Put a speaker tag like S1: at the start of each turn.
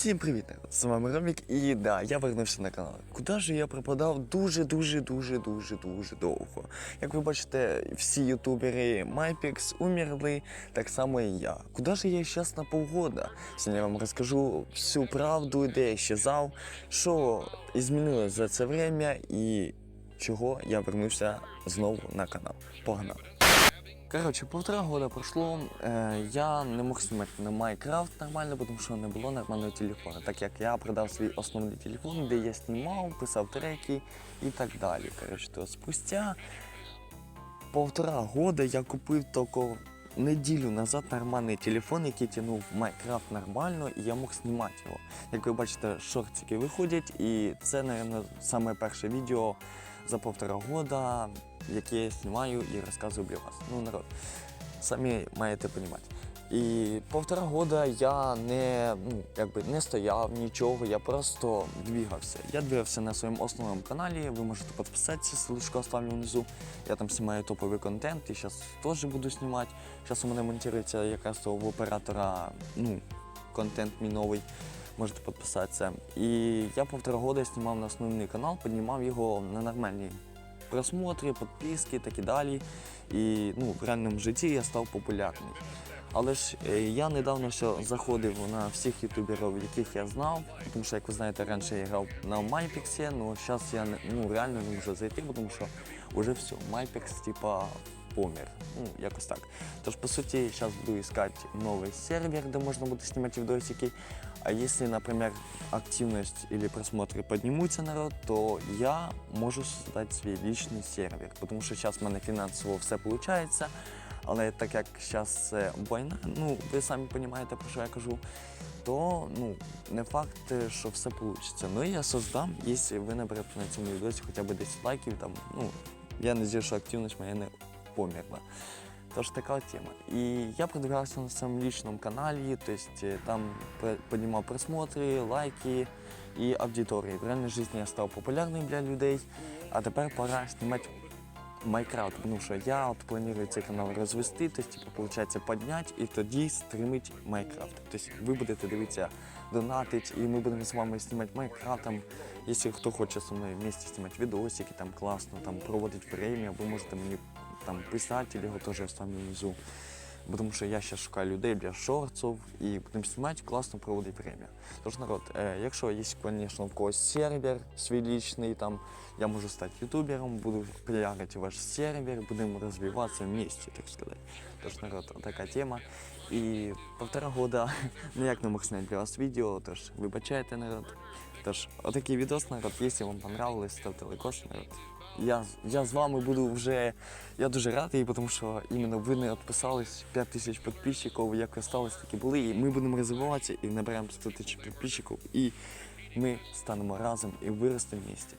S1: Всім привіт! З вами Ромік і да, я вернувся на канал. Куди ж я пропадав дуже дуже дуже дуже дуже довго. Як ви бачите, всі ютубери MyPix умерли, так само і я. Куди ж я зараз на півгода? Сьогодні я вам розкажу всю правду, де я щезав, що змінилось за це время і чого я вернувся знову на канал. Погнали! Коротше, полтора года прошло, е, я не мог знімати на Майнкрафт нормально, тому що не було нормального телефону, так як я продав свій основний телефон, де я знімав, писав треки і так далі. Коротше, то спустя полтора года я купив тільки неділю назад нормальний телефон, який тягнув Майнкрафт нормально, і я мог знімати його. Як ви бачите, шортики виходять, і це, мабуть, саме перше відео за полтора года, яке я знімаю і розказую для вас. Ну, народ, самі маєте розуміти. І півтора года я не, ну, якби не стояв нічого, я просто двигався. Я двигався на своєму основному каналі, ви можете підписатися, ссылочку оставлю внизу. Я там знімаю топовий контент і зараз теж буду знімати. Зараз у мене монтується якраз того оператора ну, контент мій новий. Можете підписатися. І я півтора года знімав на основний канал, піднімав його на нормальні просмотри, підписки так далі. І ну, в реальному житті я став популярний. Але ж е, я недавно ще заходив на всіх ютуберів, яких я знав, тому що, як ви знаєте, раніше я грав на MyPix, але зараз я ну, реально не можу зайти, тому що вже все, MyPix типа помер. Ну, якось так. Тож, по суті, зараз буду искать новий сервер, де можна буде знімати відосики. А если, например, активность или просмотры поднимутся народ, то я можу создать свій личный сервер, тому що зараз в мене фінансово все виходить. Але так як зараз війна, ну ви самі розумієте, про що я кажу, то ну не факт, що все вийде. Ну я создам, якщо ви наберете на цьому відео хоча б 10 лайків, там, ну я надію, що активність моя не померла. Тож така тема. І я продвигався на своєму личному каналі, тобто е, там піднімав просмотри, лайки і аудиторії. В реальній житті я став популярним для людей, а тепер пора знімати Майнкрафт, тому що я от планую цей канал розвести, тобто, типу, виходить, підняти і тоді стримити Майнкрафт. Тобто ви будете дивитися, донатить, і ми будемо з вами знімати Майнкрафт. Якщо хто хоче зі мною вместе знімати відосики, там класно, там проводити время, ви можете мені там писати, або його теж оставлю внизу. Бо Тому що я ще шукаю людей для шортів і будемо знімати, класно проводити время. Тож, народ, е, якщо є, звісно, в когось сервер свій лічний, там я можу стати ютубером, буду піарити ваш сервер, будемо розвиватися вместе, так сказати. Тож, народ, така тема. І півтора года ніяк не мог зняти для вас відео, тож вибачайте, народ. Тож, отакий відос, народ, якщо вам понравилось, ставте лайкос, народ. Я, я з вами буду вже. Я дуже радий, тому що іменно ви не відписались 5 тисяч підписчиків, як ви стались, так і були. І ми будемо розвиватися і наберемо 100 тисяч підписчиків, і ми станемо разом і виростемо в місті.